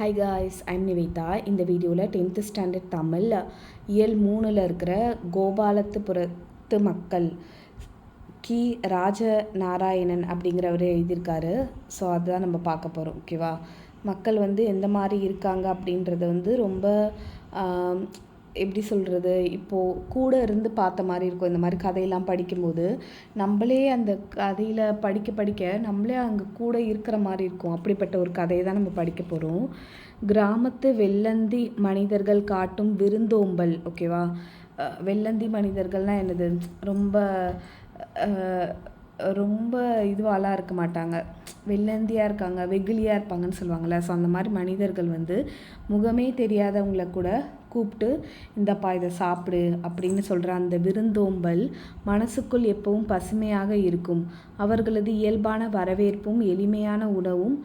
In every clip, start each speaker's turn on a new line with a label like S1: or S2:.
S1: Hi guys I'm Nivetha இந்த வீடியோவில் tenth standard Tamil இயல் மூணில் இருக்கிற கோபாலத்துபுரத்து மக்கள் கி. ராஜ நாராயணன் அப்படிங்கிறவர் எழுதியிருக்காரு. ஸோ அதுதான் நம்ம பார்க்க போகிறோம் ஓகேவா மக்கள் வந்து எந்த மாதிரி இருக்காங்க அப்படின்றத வந்து ரொம்ப எப்படி சொல்கிறது இப்போது கூட இருந்து பார்த்த மாதிரி இருக்கும். இந்த மாதிரி கதையெல்லாம் படிக்கும்போது நம்மளே அந்த கதையில் படிக்க படிக்க நம்மளே அங்கே கூட இருக்கிற மாதிரி இருக்கும். அப்படிப்பட்ட ஒரு கதையை தான் நம்ம படிக்க போகிறோம் கிராமத்து வெள்ளந்தி மனிதர்கள் காட்டும் விருந்தோம்பல் ஓகேவா வெள்ளந்தி மனிதர்கள்னால் என்னது? ரொம்ப ரொம்ப இதுவாலாம் இருக்க மாட்டாங்க. வெள்ளந்தியாக இருக்காங்க வெகுளியாக இருப்பாங்கன்னு சொல்லுவாங்கள்ல ஸோ அந்த மாதிரி மனிதர்கள் வந்து முகமே தெரியாதவங்கள கூட கூப்பிட்டு இந்தப்பா இதை சாப்பிடு அப்படின்னு சொல்கிற அந்த விருந்தோம்பல் மனசுக்குள் எப்பவும் பசுமையாக இருக்கும். அவர்களது இயல்பான வரவேற்பும் எளிமையான உணவும்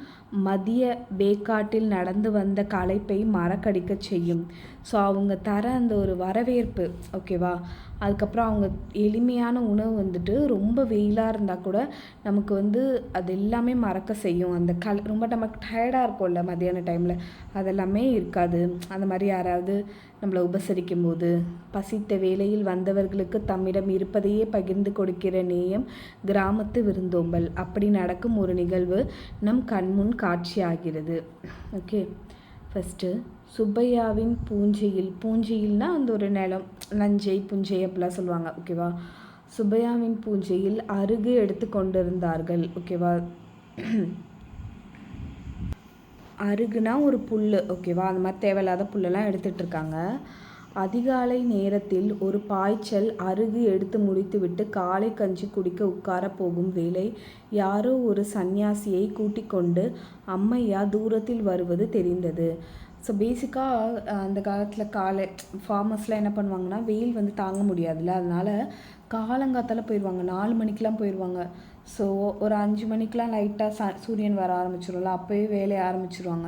S1: மதிய வேக்காட்டில் நடந்து வந்த களைப்பை மறக்கடிக்கச் செய்யும். ஸோ அவங்க தர அந்த ஒரு வரவேற்பு ஓகேவா அதுக்கப்புறம் அவங்க எளிமையான உணவு வந்துட்டு ரொம்ப வெயிலாக இருந்தால் கூட நமக்கு வந்து அது எல்லாமே மறக்க செய்யும். அந்த கல் ரொம்ப நமக்கு டயர்டாக இருக்கும்ல மதியான டைமில் அதெல்லாமே இருக்காது. அந்த மாதிரி யாராவது நம்மளை உபசரிக்கும் போது பசித்த வேளையில் வந்தவர்களுக்கு தம்மிடம் இருப்பதையே பகிர்ந்து கொடுக்கிற நேயம் கிராமத்து விருந்தோம்பல். அப்படி நடக்கும் ஒரு நிகழ்வு நம் கண்முன் காட்சியாகிறது. Okay first சுப்பையாவின் பூஞ்சையில். பூஞ்சையில்னா அந்த ஒரு நிலம். நஞ்சை புஞ்சை அப்படிலாம் சொல்லுவாங்க. ஓகேவா சுப்பையாவின் பூஞ்சையில் அருகு எடுத்து கொண்டிருந்தார்கள். ஓகேவா அருகுனா ஒரு புல் ஓகேவா அந்த மாதிரி தேவையில்லாத புல்லெல்லாம் எடுத்துகிட்ருக்காங்க அதிகாலை நேரத்தில் ஒரு பாய்ச்சல் அருகு எடுத்து முடித்துவிட்டு காலை கஞ்சி குடிக்க உட்கார போகும் வேளை யாரோ ஒரு சந்நியாசியை கூட்டிக் கொண்டு அம்மையா தூரத்தில் வருவது தெரிந்தது. ஸோ பேசிக்காக அந்த காலத்தில் காலை ஃபார்மர்ஸ்லாம் என்ன பண்ணுவாங்கன்னா வெயில் வந்து தாங்க முடியாதுல்ல. அதனால் காலங்காத்தால போயிடுவாங்க நாலு மணிக்கெலாம் போயிடுவாங்க ஸோ ஒரு அஞ்சு மணிக்கெலாம் லைட்டாக ச சூரியன் வர ஆரம்பிச்சிடும்ல அப்போயே வேலையை ஆரம்பிச்சிருவாங்க.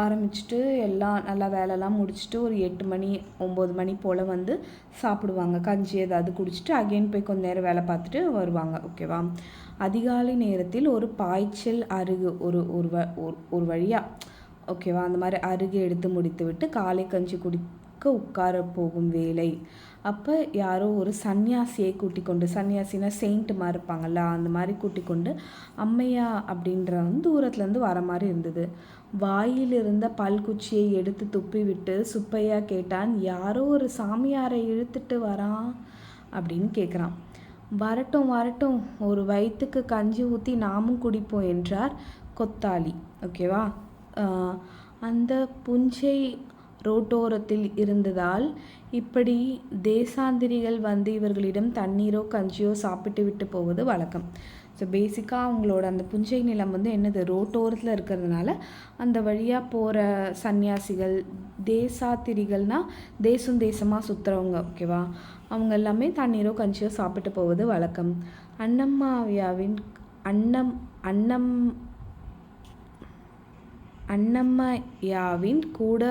S1: ஆரம்பிச்சுட்டு எல்லாம் நல்லா வேலைலாம் முடிச்சுட்டு ஒரு எட்டு மணி ஒம்பது மணி போல் வந்து சாப்பிடுவாங்க. கஞ்சி ஏதாவது குடிச்சிட்டு அகெயின் போய் கொஞ்ச நேரம் வேலை பார்த்துட்டு வருவாங்க. ஓகேவா அதிகாலை நேரத்தில் ஒரு பாய்ச்சல் அருகு ஒரு ஒரு வ ஒரு- ஒரு வழியாக ஓகேவா? அந்த மாதிரி அருகே எடுத்து முடித்து விட்டு காலை கஞ்சி குடிக்க உட்கார போகும் வேலை. அப்போ யாரோ ஒரு சன்னியாசியை கூட்டிக் கொண்டு சன்னியாசினா செயின்ட் மாதிரி இருப்பாங்கல்ல அந்த மாதிரி கூட்டிக் கொண்டு அம்மையா அப்படின்றவன் தூரத்துலேருந்து வர மாதிரி இருந்தது. வாயில் இருந்த பல்குச்சியை எடுத்து துப்பி விட்டு சுப்பையா கேட்டான் யாரோ ஒரு சாமியாரை இழுத்துட்டு வரான் அப்படின்னு கேட்குறான் வரட்டும் வரட்டும். ஒரு வயிற்றுக்கு கஞ்சி ஊற்றி நாமும் குடிப்போம் என்றார் கொத்தாளி ஓகேவா? அந்த புஞ்சை ரோட்டோரத்தில் இருந்ததால் இப்படி தேசாந்திரிகள் வந்து இவர்களிடம் தண்ணீரோ கஞ்சியோ சாப்பிட்டு விட்டு போவது வழக்கம். ஸோ பேசிக்காக அவங்களோட அந்த புஞ்சை நிலம் வந்து என்னது? ரோட்டோரத்தில் இருக்கிறதுனால அந்த வழியாக போகிற சன்னியாசிகள் தேசாத்திரிகள்னால் தேசம் தேசமாக சுற்றுறவங்க ஓகேவா அவங்க எல்லாமே தண்ணீரோ கஞ்சியோ சாப்பிட்டு போவது வழக்கம். அன்னம்மாவியாவின் அன்னம் அன்னம் அன்னம்மையாவின் கூட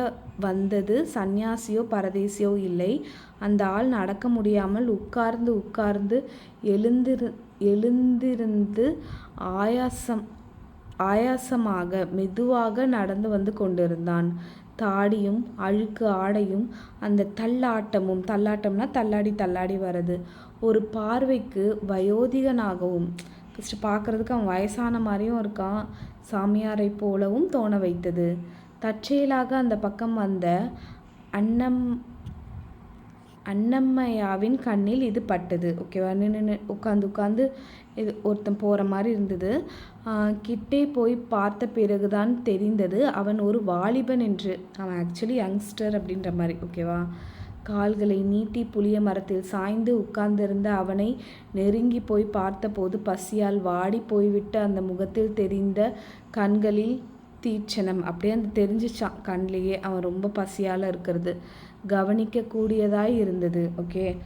S1: வந்தது சந்நியாசியோ பரதேசியோ இல்லை. அந்த ஆள் நடக்க முடியாமல் உட்கார்ந்து உட்கார்ந்து எழுந்திரு எழுந்திருந்து ஆயாசம் ஆயாசமாக மெதுவாக நடந்து வந்து கொண்டிருந்தான். தாடியும் அழுக்கு ஆடையும் அந்த தள்ளாட்டமும் தள்ளாட்டம்னா தள்ளாடி தள்ளாடி வர்றது. ஒரு பார்வைக்கு வயோதிகனாகவும் ஃபஸ்ட்டு பார்க்குறதுக்கு அவன் வயசான மாதிரியும் இருக்கான். சாமியாரை போலவும் தோண வைத்தது. தற்செயலாக அந்த பக்கம் வந்த அன்னம் அன்னம்மையாவின் கண்ணில் இது பட்டது. ஓகேவா நின்று உட்காந்து உட்காந்து இது ஒருத்தன் போகிற மாதிரி இருந்தது. ஆஹ் கிட்டே போய் பார்த்த பிறகுதான் தெரிந்தது அவன் ஒரு வாலிபன் என்று. அவன் ஆக்சுவலி யங்ஸ்டர் அப்படின்ற மாதிரி. ஓகேவா கால்களை நீட்டி புளிய மரத்தில் சாய்ந்து உட்கார்ந்திருந்த அவனை நெருங்கி போய் பார்த்தபோது பசியால் வாடி போய்விட்ட அந்த முகத்தில் தெரிந்த கண்களில் தீட்சணம். அப்படியே அந்த தெரிஞ்சிச்சான். கண்லேயே அவன் ரொம்ப பசியால் இருக்கிறது. கவனிக்க கூடியதாய் இருந்தது. ஓகே.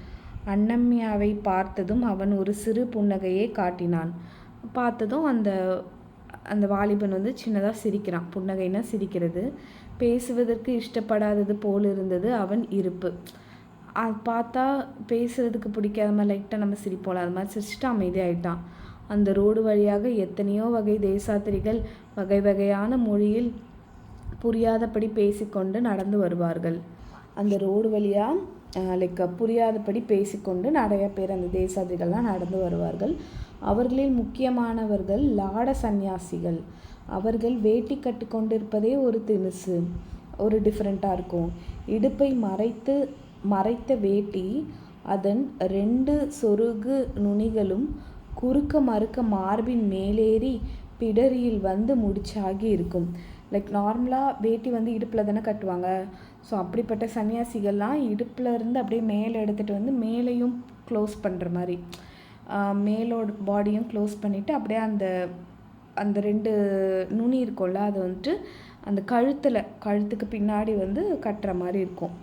S1: அன்னம்யாவை பார்த்ததும் அவன் ஒரு சிறு புன்னகையை காட்டினான். பார்த்ததும் அந்த அந்த வாலிபன் வந்து சின்னதாக சிரிக்கிறான். புன்னகைனா சிரிக்கிறது. பேசுவதற்கு இஷ்டப்படாதது போல் இருந்தது அவன் இருப்பு. அது பார்த்தா பேசுறதுக்கு பிடிக்காத மாதிரி லைட்டாக நம்ம சிரிப்போம்ல அது மாதிரி சிரிச்சுட்டு அமைதியாயிட்டான். அந்த ரோடு வழியாக எத்தனையோ வகை தேசாத்திரிகள் வகை வகையான மொழியில் புரியாதபடி பேசிக்கொண்டு நடந்து வருவார்கள். அந்த ரோடு வழியாக லைக் புரியாதபடி பேசிக்கொண்டு நிறைய பேர் அந்த தேசாதிரிகள்லாம் நடந்து வருவார்கள். அவர்களில் முக்கியமானவர்கள் லாட சந்நியாசிகள் அவர்கள் வேட்டி கட்டி கொண்டிருப்பதே ஒரு தினுசு ஒரு டிஃப்ரெண்ட்டாக இருக்கும். இடுப்பை மறைத்து மறைத்த வேட்டி அதன் ரெண்டு சொருகு நுனிகளும் குறுக்க மறுக்க மார்பின் மேலேறி பிடரியில் வந்து முடிச்சாகி இருக்கும். லைக் நார்மலாக வேட்டி வந்து இடுப்பில் தானே கட்டுவாங்க. ஸோ அப்படிப்பட்ட சன்னியாசிகள்லாம் இடுப்பில் இருந்து அப்படியே மேலே எடுத்துகிட்டு வந்து மேலேயும் க்ளோஸ் பண்ணுற மாதிரி மேலோட பாடியும் க்ளோஸ் பண்ணிவிட்டு அப்படியே அந்த அந்த ரெண்டு நுனி இருக்கும்ல அது வந்துட்டு அந்த கழுத்தில் கழுத்துக்கு பின்னாடி வந்து கட்டுற மாதிரி இருக்கும்.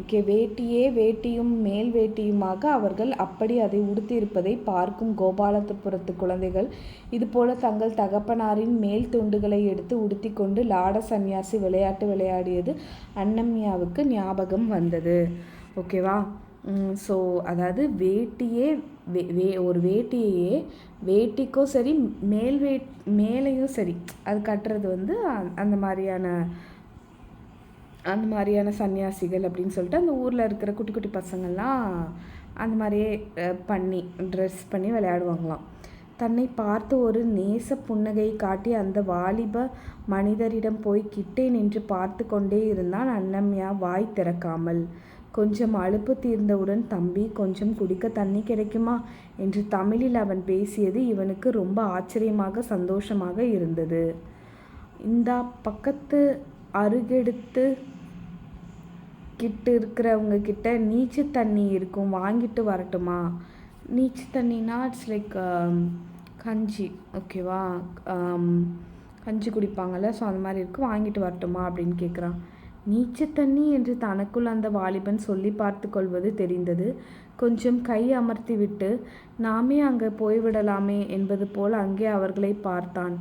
S1: ஓகே வேட்டியே வேட்டியும் மேல் வேட்டியுமாக அவர்கள் அப்படி அதை உடுத்தியிருப்பதை பார்க்கும் கோபாலத்துப்புறத்து குழந்தைகள். இதுபோல தங்கள் தகப்பனாரின் மேல் துண்டுகளை எடுத்து உடுத்தி கொண்டு லாட சந்நியாசி விளையாட்டு விளையாடியது அன்னம்யாவுக்கு ஞாபகம் வந்தது. ஓகேவா? ஸோ அதாவது வேட்டியே வே வே ஒரு வேட்டியையே வேட்டிக்கும் சரி மேல் வே மேலேயும் சரி அது கட்டுறது வந்து அந்த மாதிரியான அந்த மாதிரியான சன்னியாசிகள் அப்படின்னு சொல்லிட்டு அந்த ஊரில் இருக்கிற குட்டி குட்டி பசங்கள்லாம் அந்த மாதிரியே பண்ணி ட்ரெஸ் பண்ணி விளையாடுவாங்களாம். தன்னை பார்த்து ஒரு நேச புன்னகை காட்டி அந்த வாலிப மனிதரிடம் போய் கிட்டே நின்று பார்த்து கொண்டே இருந்தான் அன்னம்யா வாய் திறக்காமல். கொஞ்சம் அலுப்பு தீர்ந்தவுடன் தம்பி கொஞ்சம் குடிக்க தண்ணி கிடைக்குமா? என்று தமிழில் அவன் பேசியது இவனுக்கு ரொம்ப ஆச்சரியமாக சந்தோஷமாக இருந்தது. இந்த பக்கத்து அருகெடுத்து கிட்ட இருக்கிறவங்க கிட்ட நீச்சு தண்ணி இருக்கும் வாங்கிட்டு வரட்டுமா? நீச்சு தண்ணினா இட்ஸ் லைக் um, கஞ்சி ஓகேவா um, கஞ்சி குடிப்பாங்கள்ல ஸோ அந்த மாதிரி இருக்குது வாங்கிட்டு வரட்டுமா? அப்படின்னு கேட்குறான் நீச்ச தண்ணி என்று தனக்குள் அந்த வாலிபன் சொல்லி பார்த்து கொள்வது தெரிந்தது. கொஞ்சம் கை அமர்த்தி விட்டு நாமே அங்கே போய்விடலாமே என்பது போல் அங்கே அவர்களை பார்த்தான்.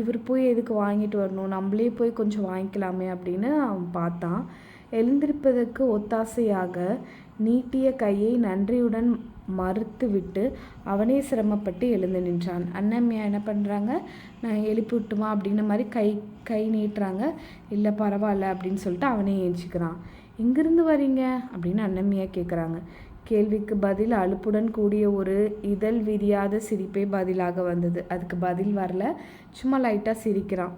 S1: இவர் போய் எதுக்கு வாங்கிட்டு வரணும்? நம்மளே போய் கொஞ்சம் வாங்கிக்கலாமே அப்படின்னு அவன் பார்த்தான். எழுந்திருப்பதற்கு ஒத்தாசையாக நீட்டிய கையை நன்றியுடன் மறுத்துவிட்டு அவனே சிரமப்பட்டு எழுந்து நின்றான். அண்ணம்மையா என்ன பண்ணுறாங்க நான் எழுப்பி விட்டுமா? அப்படின்ன மாதிரி கை கை நீட்டுறாங்க. இல்லை பரவாயில்ல அப்படின்னு சொல்லிட்டு அவனே ஏஞ்சிக்கிறான். எங்கேருந்து வரீங்க? அப்படின்னு அண்ணம்மையா கேட்குறாங்க கேள்விக்கு பதில் அலுப்புடன் கூடிய ஒரு இதழ் விரியாத சிரிப்பே பதிலாக வந்தது. அதுக்கு பதில் வரல. சும்மா லைட்டாக சிரிக்கிறான்.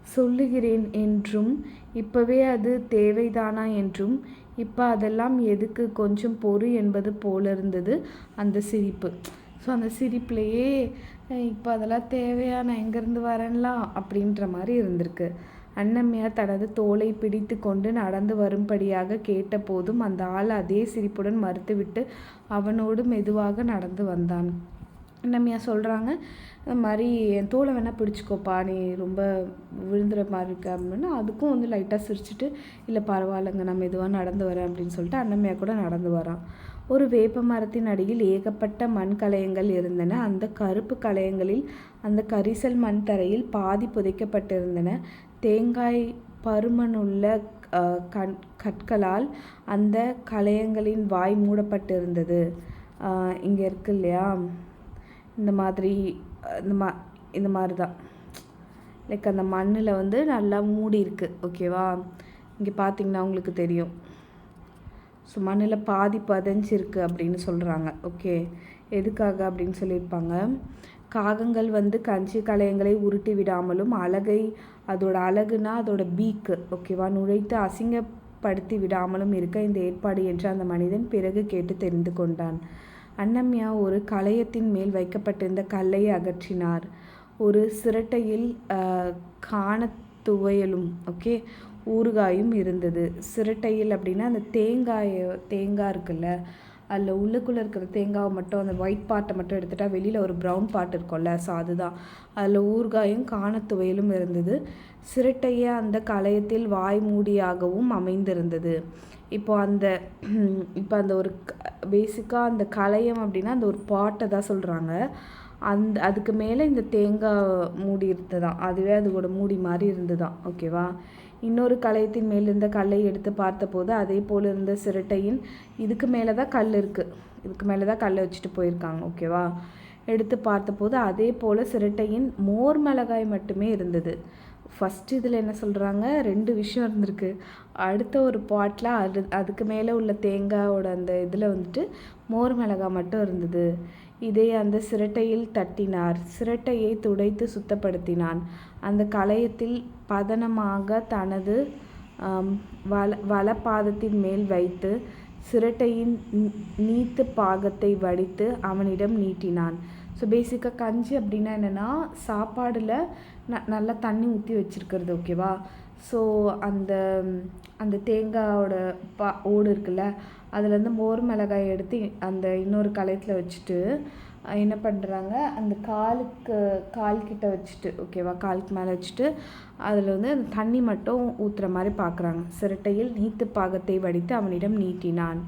S1: சொல்லுகிறேன் என்றும் இப்போவே அது தேவைதானா? என்றும் இப்போ அதெல்லாம் எதுக்கு? கொஞ்சம் பொறு என்பது போல இருந்தது அந்த சிரிப்பு. ஸோ அந்த சிரிப்புலையே இப்போ அதெல்லாம் தேவையா? நான் எங்கேருந்து வரேன்லாம்? அப்படின்ற மாதிரி இருந்திருக்கு. அன்னம்மையார் தனது தோலை பிடித்து கொண்டு நடந்து வரும்படியாக கேட்டபோதும் அந்த ஆள் அதே சிரிப்புடன் மறுத்துவிட்டு அவனோடு மெதுவாக நடந்து வந்தான். அன்னம்மையா சொல்கிறாங்க இந்த மாதிரி என் தோலை வேணால் பிடிச்சிக்கோப்பா நீ ரொம்ப விழுந்துற மாதிரி இருக்க அப்படின்னா அதுக்கும் வந்து லைட்டாக சிரிச்சிட்டு இல்லை பரவாயில்லைங்க நான் மெதுவாக நடந்து வரேன் அப்படின்னு சொல்லிட்டு அன்னம்மையா கூட நடந்து வரான். ஒரு வேப்ப மரத்தின் அடியில் ஏகப்பட்ட மண் கலையங்கள் இருந்தன. அந்த கருப்பு கலையங்களில் அந்த கரிசல் மண் தரையில் பாதி புதைக்கப்பட்டிருந்தன. தேங்காய் பருமனுள்ள கண் கற்களால் அந்த கலையங்களின் வாய் மூடப்பட்டிருந்தது. இங்கே இருக்கு இல்லையா? இந்த மாதிரி இந்த மா இந்த மாதிரி தான் லைக் அந்த மண்ணில் வந்து நல்லா மூடி இருக்குது ஓகேவா இங்கே பார்த்தீங்கன்னா உங்களுக்கு தெரியும். ஸோ மண்ணில் பாதி பதஞ்சிருக்கு அப்படின்னு சொல்கிறாங்க ஓகே எதுக்காக அப்படின்னு சொல்லியிருப்பாங்க? காகங்கள் வந்து கஞ்சி கலையங்களை உருட்டி விடாமலும் அழகை அதோட அழகுனா அதோட பீக்கு ஓகேவா நுழைத்து அசிங்கப்படுத்தி விடாமலும் இருக்க இந்த ஏற்பாடு என்று அந்த மனிதன் பிறகு கேட்டு தெரிந்து கொண்டான். அன்னம்யா ஒரு களையத்தின் மேல் வைக்கப்பட்டிருந்த கல்லை அகற்றினார். ஒரு சிரட்டையில் காணத்துவையலும் ஓகே ஊறுகாயும் இருந்தது. சிரட்டையில் அப்படின்னா அந்த தேங்காய் தேங்காய் இருக்குல்ல அதில் உள்ளுக்குள்ளே இருக்கிற தேங்காவை மட்டும் அந்த ஒயிட் பார்ட்டை மட்டும் எடுத்துகிட்டா வெளியில் ஒரு ப்ரௌன் பார்ட் இருக்கும்ல ஸோ அதுதான். அதில் ஊறுகாயும் காணத்துவையலும் இருந்தது. சிரட்டைய அந்த களையத்தில் வாய் மூடியாகவும் அமைந்திருந்தது. இப்போ அந்த இப்போ அந்த ஒரு பேசிக்காக அந்த களையம் அப்படின்னா அந்த ஒரு பாட்டை தான் சொல்கிறாங்க அந்த அதுக்கு மேலே இந்த தேங்காய் மூடி இருந்ததான் அதுவே அதோட மூடி மாதிரி இருந்ததான் ஓகேவா இன்னொரு களையத்தின் மேல் இருந்த கல்லை எடுத்து பார்த்தபோது அதே போல் இருந்த சிரட்டையின் இதுக்கு மேலே தான் கல் இருக்குது இதுக்கு மேலே தான் கல்லை வச்சுட்டு போயிருக்காங்க. ஓகேவா எடுத்து பார்த்தபோது அதே போல் சிரட்டையின் மோர் மிளகாய் மட்டுமே இருந்தது. ஃபஸ்ட்டு இதில் என்ன சொல்கிறாங்க ரெண்டு விஷயம் இருந்திருக்கு. அடுத்த ஒரு பாட்டில் அது அதுக்கு மேலே உள்ள தேங்காயோட அந்த இதில் வந்துட்டு மோர் மிளகாய் மட்டும் இருந்தது. இதை அந்த சிரட்டையில் தட்டினார். சிரட்டையை துடைத்து சுத்தப்படுத்தினான். அந்த களையத்தில் பதனமாக தனது வல வலப்பாதத்தின் மேல் வைத்து சிரட்டையின் நீத்து பாகத்தை வடித்து அவனிடம் நீட்டினான். ஸோ பேசிக்காக கஞ்சி அப்படின்னா என்னென்னா சாப்பாடில் ந நல்லா தண்ணி ஊற்றி வச்சுருக்கிறது ஓகேவா? ஸோ அந்த அந்த தேங்காயோட பா ஓடு இருக்குல்ல அதுலேருந்து மோர் மிளகாய் எடுத்து அந்த இன்னொரு களையத்தில் வச்சுட்டு என்ன பண்ணுறாங்க அந்த காலுக்கு கால் கிட்ட வச்சுட்டு ஓகேவா? காலுக்கு மேலே வச்சுட்டு அதில் வந்து அந்த தண்ணி மட்டும் ஊற்றுற மாதிரி பார்க்குறாங்க சிரட்டையில் நீத்து பாகத்தை வடித்து அவனிடம் நீட்டினான்.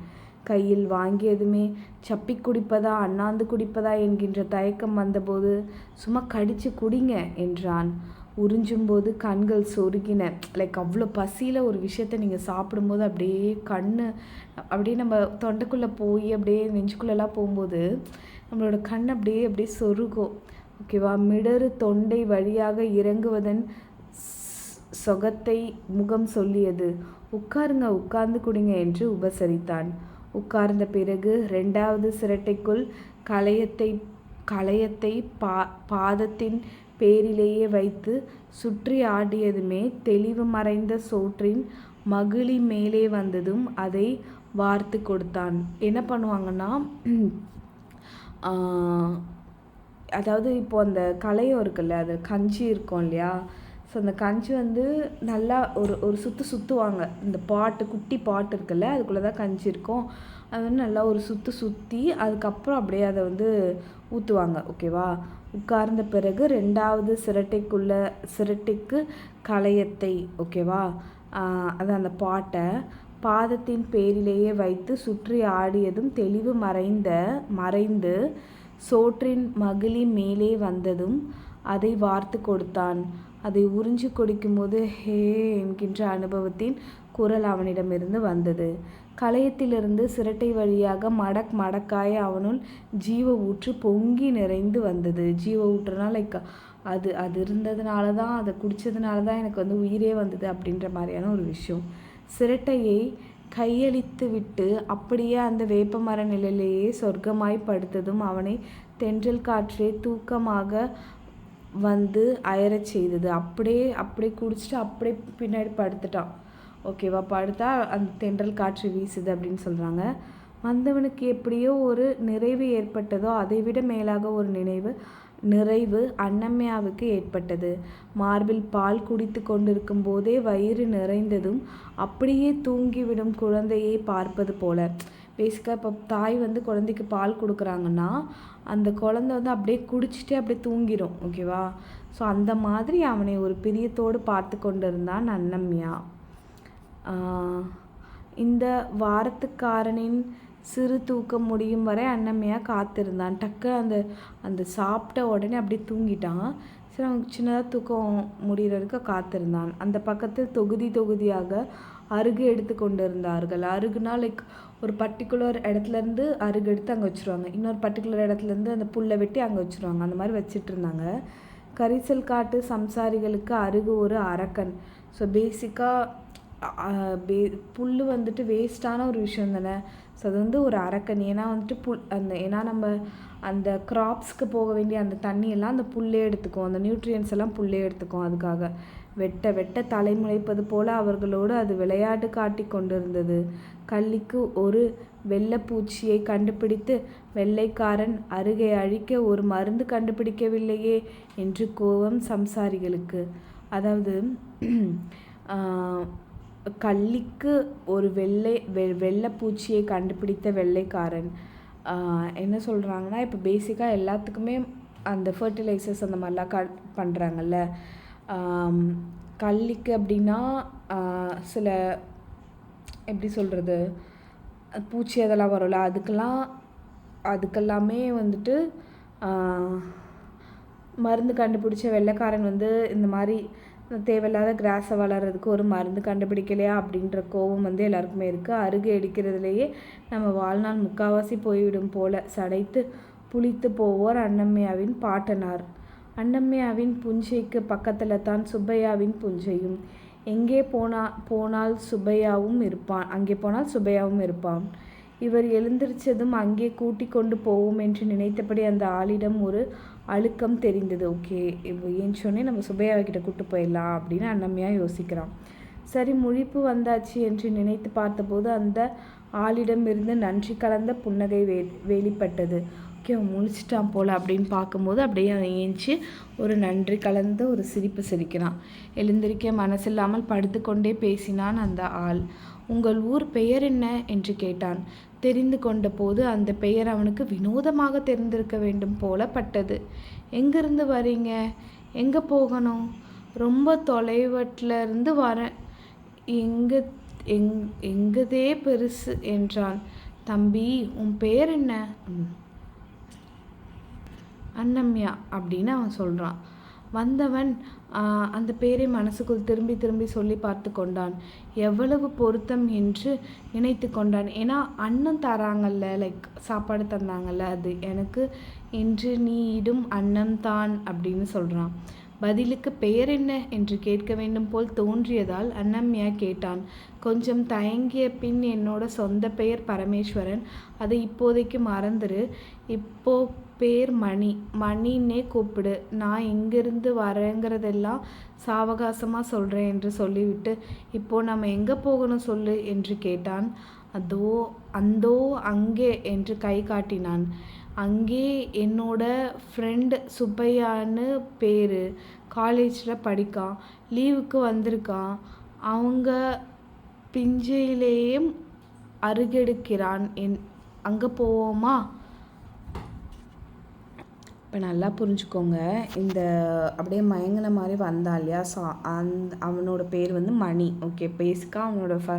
S1: கையில் வாங்கியதுமே சப்பி குடிப்பதா அண்ணாந்து குடிப்பதா என்கின்ற தயக்கம் வந்தபோது சும்மா கடிச்சு குடிங்க என்றான். உறிஞ்சும்போது கண்கள் சொருகின. லைக் அவ்வளோ பசியில் ஒரு விஷயத்த நீங்கள் சாப்பிடும்போது அப்படியே கண் அப்படியே நம்ம தொண்டைக்குள்ளே போய் அப்படியே நெஞ்சுக்குள்ளெல்லாம் போகும்போது நம்மளோட கண் அப்படியே அப்படியே சொருகும். ஓகேவா மிடரு தொண்டை வழியாக இறங்குவதன் சொகத்தை முகம் சொல்லியது. உட்காருங்க உட்கார்ந்து குடிங்க என்று உபசரித்தான். உட்கார்ந்த பிறகு ரெண்டாவது சிரட்டைக்குள் களையத்தை களையத்தை பா பாதத்தின் பேரிலேயே வைத்து சுற்றி ஆடியதுமே தெளிவு மறைந்த சோற்றின் மகிழி மேலே வந்ததும் அதை வார்த்து கொடுத்தான். என்ன பண்ணுவாங்கன்னா அதாவது இப்போ அந்த களையம் இருக்குல்ல அது கஞ்சி இருக்கும் இல்லையா? ஸோ அந்த கஞ்சி வந்து நல்லா ஒரு ஒரு சுற்று சுற்றுவாங்க இந்த பாட்டு குட்டி பாட்டு இருக்குல்ல அதுக்குள்ளே தான் கஞ்சி இருக்கும். அது வந்து நல்லா ஒரு சுற்று சுற்றி அதுக்கப்புறம் அப்படியே அதை வந்து ஊற்றுவாங்க ஓகேவா? உட்கார்ந்த பிறகு ரெண்டாவது சிரட்டைக்குள்ள சிரட்டைக்கு களையத்தை ஓகேவா? அது அந்த பாட்டை. பாதத்தின் பேரிலேயே வைத்து சுற்றி ஆடியதும் தெளிவு மறைந்த மறைந்து சோற்றின் மகிழி மேலே வந்ததும் அதை வார்த்து கொடுத்தான். அதை உறிஞ்சி குடிக்கும்போது ஹே என்கின்ற அனுபவத்தின் குரல் அவனிடமிருந்து வந்தது. களையத்திலிருந்து சிரட்டை வழியாக மடக் மடக்காய அவனுள் ஜீவ ஊற்று பொங்கி நிறைந்து வந்தது. ஜீவ ஊற்றுனா லைக் அது அது இருந்ததுனால தான் அதை குடித்ததுனால தான் எனக்கு வந்து உயிரே வந்தது அப்படின்ற மாதிரியான ஒரு விஷயம். சிரட்டையை கையளித்து விட்டு அப்படியே அந்த வேப்பமர நிலையிலேயே சொர்க்கமாய் படுத்ததும் அவனை தென்றல் காற்றே தூக்கமாக வந்து அயரச் செய்தது. அப்படியே அப்படியே குடிச்சிட்டு அப்படியே பின்னாடி படுத்துட்டான். ஓகேவா? படுத்தா அந்த தென்றல் காற்று வீசுது அப்படின்னு சொல்கிறாங்க வந்தவனுக்கு எப்படியோ ஒரு நிறைவு ஏற்பட்டதோ அதை விட மேலாக ஒரு நினைவு நிறைவு அன்னம்மையாவுக்கு ஏற்பட்டது. மார்பில் பால் குடித்து கொண்டிருக்கும் போதே வயிறு நிறைந்ததும் அப்படியே தூங்கிவிடும் குழந்தையை பார்ப்பது போல. பேசிக்காக இப்போ தாய் வந்து குழந்தைக்கு பால் கொடுக்குறாங்கன்னா அந்த குழந்த வந்து அப்படியே குடிச்சிட்டே அப்படியே தூங்கிடும் ஓகேவா ஸோ அந்த மாதிரி அவனை ஒரு பிரியத்தோடு பார்த்து கொண்டு இருந்தான் நன்னம்யா இந்த வாரத்துக்காரனின் சிறு தூக்கம் முடியும் வரை அன்னம்மையாக காத்திருந்தான். டக்கு அந்த அந்த சாப்பிட்ட உடனே அப்படியே தூங்கிட்டான். சரி அவனுக்கு சின்னதாக தூக்கம் முடிகிறதுக்கு காத்திருந்தான். அந்த பக்கத்தில் தொகுதி தொகுதியாக அருகு எடுத்து கொண்டு இருந்தார்கள் அருகுனா லைக் ஒரு பர்டிகுலர் இடத்துலேருந்து அருகெடுத்து அங்கே வச்சுருவாங்க. இன்னொரு பர்டிகுலர் இடத்துலேருந்து அந்த புல்லை வெட்டி அங்கே வச்சுருவாங்க. அந்த மாதிரி வச்சுட்டு இருந்தாங்க. கரிசல் காட்டு சம்சாரிகளுக்கு அருகு ஒரு அரக்கன். ஸோ பேசிக்காக பே புல் வந்துட்டு வேஸ்ட்டான ஒரு விஷயம் தானே. ஸோ அது வந்து ஒரு அரக்கன். ஏன்னா வந்துட்டு புல் அந்த ஏன்னா நம்ம அந்த க்ராப்ஸ்க்கு போக வேண்டிய அந்த தண்ணியெல்லாம் அந்த புல்லே எடுத்துக்கும். அந்த நியூட்ரியன்ஸ் எல்லாம் புல்லே எடுத்துக்கும் அதுக்காக. வெட்ட வெட்ட தலைமுளைப்பது போல அவர்களோடு அது விளையாட்டு காட்டி கொண்டிருந்தது. கள்ளிக்கு ஒரு வெள்ளப்பூச்சியை கண்டுபிடித்து வெள்ளைக்காரன் அருகே அழிக்க ஒரு மருந்து கண்டுபிடிக்கவில்லையே என்று கோபம் சம்சாரிகளுக்கு. அதாவது கள்ளிக்கு ஒரு வெள்ளை வெ வெள்ளைப்பூச்சியை கண்டுபிடித்த வெள்ளைக்காரன். என்ன சொல்கிறாங்கன்னா இப்போ பேசிக்காக எல்லாத்துக்குமே அந்த ஃபர்டிலைசர்ஸ் அந்த மாதிரிலாம் க பண்ணுறாங்கல்ல கள்ளிக்கு அப்படின்னா சில எப்படி சொல்கிறது பூச்சி அதெல்லாம் வரும்ல அதுக்கெல்லாம் அதுக்கெல்லாமே வந்துட்டு மருந்து கண்டுபிடிச்ச வெள்ளைக்காரன் வந்து இந்த மாதிரி தேவையில்லாத கிராஸை வளர்கிறதுக்கு ஒரு மருந்து கண்டுபிடிக்கலையா அப்படின்ற கோபம் வந்து எல்லாருக்குமே இருக்குது அருகே அடிக்கிறதுலையே நம்ம வாழ்நாள் முக்கால்வாசி போய்விடும் போல சடைத்து புளித்து போவோர் அன்னம்மையாவின் பாட்டனார். அன்னம்மையாவின் புஞ்சைக்கு பக்கத்தில் தான் சுப்பையாவின் புஞ்சையும். எங்கே போனா போனால் சுப்பையாவும் இருப்பான். அங்கே போனால் சுப்பையாவும் இருப்பான். இவர் எழுந்திருச்சதும் அங்கே கூட்டி கொண்டு போவோம் என்று நினைத்தபடி அந்த ஆளிடம் ஒரு அழுக்கம் தெரிந்தது. ஓகே இப்போ ஏஞ்சோடனே நம்ம சுப்பையாவை கிட்ட கூட்டு போயிடலாம் அப்படின்னு அன்னம்மையா யோசிக்கிறான். சரி முழிப்பு வந்தாச்சு என்று நினைத்து பார்த்தபோது அந்த ஆளிடமிருந்து நன்றி கலந்த புன்னகை வே வெளிப்பட்டது. ஓகே அவன் முழிச்சிட்டான் போல் அப்படின்னு பார்க்கும்போது அப்படியே அவன் ஏஞ்சி ஒரு நன்றி கலந்த ஒரு சிரிப்பு சிரிக்கிறான் எழுந்திருக்க மனசில்லாமல் படுத்துக்கொண்டே பேசினான் அந்த ஆள். உங்கள் ஊர் பெயர் என்ன? என்று கேட்டான். தெரிந்து கொண்ட போது அந்த பெயர் அவனுக்கு வினோதமாக தெரிந்திருக்க வேண்டும் போல பட்டது. எங்கிருந்து வரீங்க? எங்கே போகணும்? ரொம்ப தொலைவட்டில் இருந்து வரேன். எங்கே எங் எங்கதே பெருசு என்றான். தம்பி உன் பேர் என்ன? அன்னம்யா அப்படின்னு அவன் சொல்கிறான் வந்தவன் அந்த பேரை மனசுக்குள் திரும்பி திரும்பி சொல்லி பார்த்து கொண்டான். எவ்வளவு பொருத்தம் என்று நினைத்து கொண்டான். ஏன்னா அன்னம் தராங்கல்ல லைக் சாப்பாடு தந்தாங்கல்ல அது எனக்கு இன்று நீ இடும் அன்னம் தான் அப்படின்னு சொல்கிறான் பதிலுக்கு பெயர் என்ன என்று கேட்க வேண்டும் போல் தோன்றியதால் அன்னம்யா கேட்டான். கொஞ்சம் தயங்கிய பின் என்னோட சொந்த பெயர் பரமேஸ்வரன். அதை இப்போதைக்கு மறந்துரு. இப்போ பேர் மணி. மணின்னே கூப்பிடு. நான் இங்கிருந்து வரேங்கிறதெல்லாம் சாவகாசமாக சொல்கிறேன் என்று சொல்லிவிட்டு இப்போ நம்ம எங்கே போகணும் சொல்லு என்று கேட்டான். அதோ அந்தோ அங்கே என்று கை காட்டினான். அங்கே என்னோட ஃப்ரெண்டு சுப்பையான்னு பேர். காலேஜில் படிக்கான் லீவுக்கு வந்திருக்கான் அவங்க பிஞ்சையிலேயே அருகெடுக்கிறான். என் அங்கே போவோமா? இப்போ நல்லா புரிஞ்சுக்கோங்க. இந்த அப்படியே மயங்கின மாதிரி வந்தா இல்லையா? ஸோ அந் அவனோட பேர் வந்து மணி. ஓகே பேசிக்காக அவனோட ஃப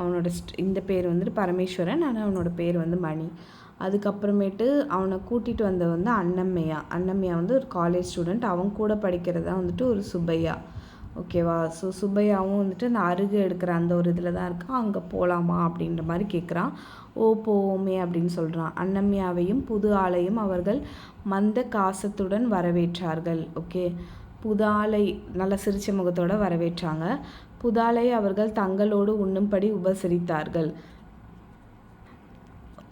S1: அவனோட இந்த பேர் வந்துட்டு பரமேஸ்வரன். ஆனால் அவனோட பேர் வந்து மணி. அதுக்கப்புறமேட்டு அவனை கூட்டிகிட்டு வந்த வந்து அன்னம்மையா அன்னம்மையா வந்து ஒரு காலேஜ் ஸ்டூடெண்ட் அவன் கூட படிக்கிறது தான் வந்துட்டு ஒரு சுப்பையா. ஓகேவா ஸோ சுப்பையாவும் வந்துட்டு அந்த அருகு எடுக்கிற அந்த ஒரு இதில் தான் இருக்கான் அங்கே போகலாமா அப்படின்ற மாதிரி கேட்குறான் ஓ போவோமே அப்படின்னு சொல்கிறான் அன்னம்யாவையும் புது ஆளையும் அவர்கள் மந்த காசத்துடன் வரவேற்றார்கள். ஓகே புதாலை நல்ல சிரிச்ச முகத்தோடு வரவேற்றாங்க. புதாலை அவர்கள் தங்களோடு உண்ணும்படி உபசரித்தார்கள்.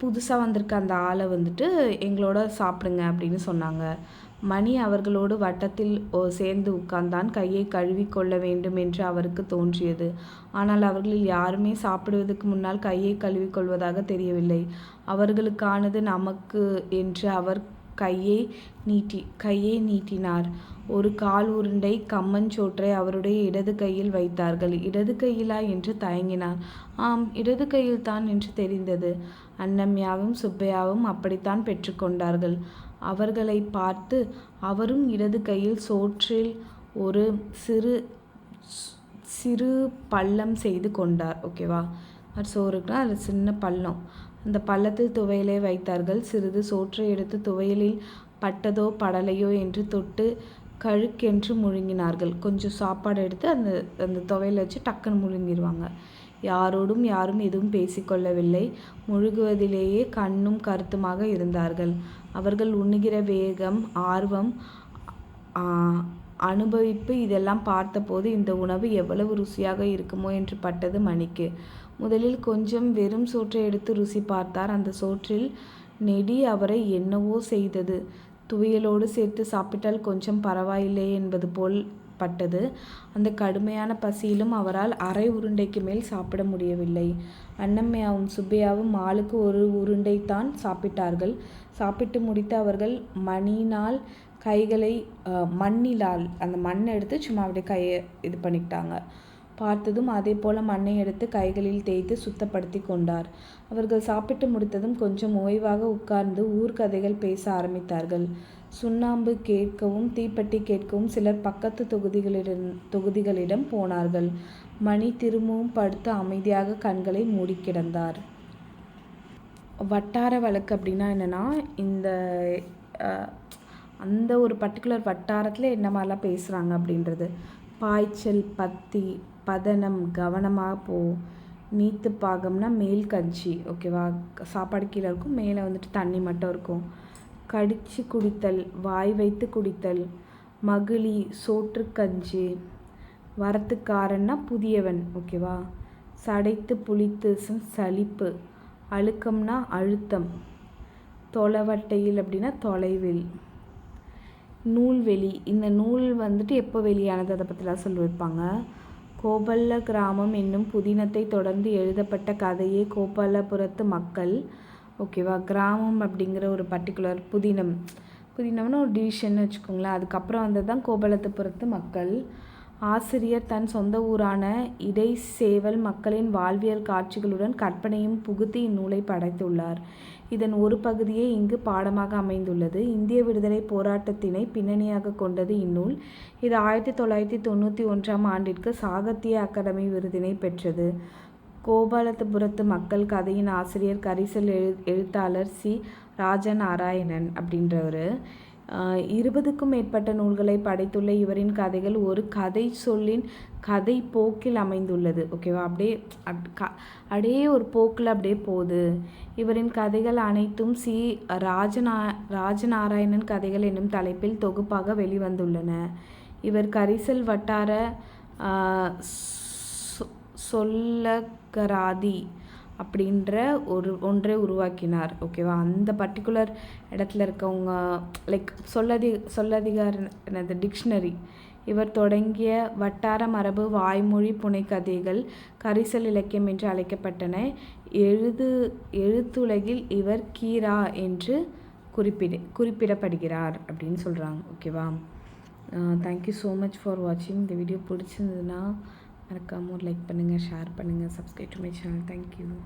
S1: புதுசாக வந்திருக்க அந்த ஆளை வந்துட்டு எங்களோட சாப்பிடுங்க அப்படின்னு சொன்னாங்க. மணி அவர்களோடு வட்டத்தில் ஓ- சேர்ந்து உட்கார்ந்தான். கையை கழுவி கொள்ள வேண்டும் என்று அவருக்கு தோன்றியது. ஆனால் அவர்களில் யாருமே சாப்பிடுவதற்கு முன்னால் கையை கழுவி கொள்வதாக தெரியவில்லை. அவர்களுக்கானது நமக்கு என்று அவர் கையை நீட்டி கையை நீட்டினார். ஒரு கால் உருண்டை கம்மஞ்சோற்றை அவருடைய இடது கையில் வைத்தார்கள். இடது கையிலா? என்று தயங்கினார். ஆம் இடது கையில் தான் என்று தெரிந்தது. அன்னம்யாவும் சுப்பையாவும் அப்படித்தான் பெற்றுக்கொண்டார்கள் அவர்களை பார்த்து அவரும் இடது கையில் சோற்றில் ஒரு சிறு சிறு பள்ளம் செய்து கொண்டார். ஓகேவா அது சோறுக்குனா அது சின்ன பள்ளம். அந்த பள்ளத்தில் துவையலை வைத்தார்கள். சிறிது சோற்றை எடுத்து துவையலில் பட்டதோ படலையோ என்று தொட்டு கழுக்கென்று முழுங்கினார்கள். கொஞ்சம் சாப்பாடு எடுத்து அந்த அந்த துவையலை வச்சு டக்குன்னு முழுங்கிடுவாங்க யாரோடும் யாரும் எதுவும் பேசிக்கொள்ளவில்லை. முழுகுவதிலேயே கண்ணும் கருத்துமாக இருந்தார்கள். அவர்கள் உண்ணுகிற வேகம் ஆர்வம் அனுபவிப்பு இதெல்லாம் பார்த்தபோது இந்த உணவு எவ்வளவு ருசியாக இருக்குமோ என்று பட்டது மணிக்கு. முதலில் கொஞ்சம் வெறும் சோற்றை எடுத்து ருசி பார்த்தார். அந்த சோற்றில் நெடி அவரை என்னவோ செய்தது. துவையலோடு சேர்த்து சாப்பிட்டால் கொஞ்சம் பரவாயில்லை என்பது போல் பட்டது. அந்த கடுமையான பசியிலும் அவரால் அரை உருண்டைக்கு மேல் சாப்பிட முடியவில்லை. அன்னம்மையாவும் சுப்பையாவும் ஆளுக்கு ஒரு உருண்டை தான் சாப்பிட்டார்கள். சாப்பிட்டு முடித்த அவர்கள் மணினால் கைகளை மண்ணிலால் அந்த மண்ணை எடுத்து சும்மா அப்படியே கையை இது பண்ணிக்கிட்டாங்க. பார்த்ததும் அதே போல மண்ணை எடுத்து கைகளில் தேய்த்து சுத்தப்படுத்தி கொண்டார். அவர்கள் சாப்பிட்டு முடித்ததும் கொஞ்சம் ஓய்வாக உட்கார்ந்து ஊர்கதைகள் பேச ஆரம்பித்தார்கள். சுண்ணாம்பு கேட்கவும் தீப்பெட்டி கேட்கவும் சிலர் பக்கத்து தொகுதிகளிடம் தொகுதிகளிடம் போனார்கள். மணி திரும்பவும் படுத்து அமைதியாக கண்களை மூடி கிடந்தார். வட்டார வழக்கு அப்படின்னா என்னென்னா இந்த அந்த ஒரு பர்டிகுலர் வட்டாரத்தில் என்ன மாதிரிலாம் பேசுகிறாங்க அப்படின்றது. பாய்ச்சல் பத்தி பதனம் கவனமாக போ நீத்து பாகம்னா மேல் கஞ்சி ஓகேவா? சாப்பாடு கீழே இருக்கும் மேலே வந்துட்டு தண்ணி மட்டும் இருக்கும். கடிச்சு குடித்தல் வாய் வைத்து குடித்தல் மகிழி சோற்றுக்கஞ்சி வரத்துக்காரன்னா புதியவன் ஓகேவா? சடைத்து புளித்து சலிப்பு அழுக்கம்னா அழுத்தம். தொலைவட்டையில் அப்படின்னா தொலைவில். நூல்வெளி. இந்த நூல் வந்துட்டு எப்போ வெளியானது? அதை பற்றிலாம் சொல்லியிருப்பாங்க. கோபல்ல கிராமம் என்னும் புதினத்தை தொடர்ந்து எழுதப்பட்ட கதையே கோபாலபுரத்து மக்கள் ஓகேவா? கிராமம் அப்படிங்கிற ஒரு பர்டிகுலர் புதினம். புதினம்னு ஒரு டிவிஷன் வச்சுக்கோங்களேன். அதுக்கப்புறம் வந்தது தான் கோபலத்துப்புறத்து மக்கள். ஆசிரியர் தன் சொந்த ஊரான இடை சேவல் மக்களின் வாழ்வியல் காட்சிகளுடன் கற்பனையும் புகுத்தி இந்நூலை படைத்துள்ளார். இதன் ஒரு பகுதியே இங்கு பாடமாக அமைந்துள்ளது. இந்திய விடுதலை போராட்டத்தினை பின்னணியாக கொண்டது இந்நூல். இது ஆயிரத்தி தொள்ளாயிரத்தி தொண்ணூற்றி ஒன்றாம் ஆண்டிற்கு சாகித்ய அகாடமி விருதினை பெற்றது. கோபாலத்துபுரத்து மக்கள் கதையின் ஆசிரியர் கரிசல் எழு எழுத்தாளர் சி. ராஜநாராயணன் அப்படின்றவர். இருபதுக்கும் மேற்பட்ட நூல்களை படைத்துள்ள இவரின் கதைகள் ஒரு கதை சொல்லின் கதை போக்கில் அமைந்துள்ளது. ஓகேவா அப்படியே அப்படியே ஒரு போக்கில் அப்படியே போகுது. இவரின் கதைகள் அனைத்தும் சி. ராஜநா ராஜநாராயணன் கதைகள் என்னும் தலைப்பில் தொகுப்பாக வெளிவந்துள்ளன. இவர் கரிசல் வட்டார சொல்லகராதி அப்படின்ற ஒரு ஒன்றை உருவாக்கினார். ஓகேவா அந்த பர்டிகுலர் இடத்துல இருக்கவங்க லைக் சொல்லதி சொல்லதிகார எனது டிக்ஷனரி இவர் தொடங்கிய வட்டார மரபு வாய்மொழி புனைக்கதைகள் கரிசல் இலக்கியம் என்று அழைக்கப்பட்டன. எழுது எழுத்துலகில் இவர் கீரா என்று குறிப்பிட குறிப்பிடப்படுகிறார் அப்படின்னு சொல்கிறாங்க ஓகேவா தேங்க்யூ ஸோ மச் ஃபார் வாட்சிங் இந்த வீடியோ பிடிச்சிருந்ததுன்னா மறக்காமல் லைக் பண்ணுங்கள் ஷேர் பண்ணுங்கள் subscribe to my channel thank you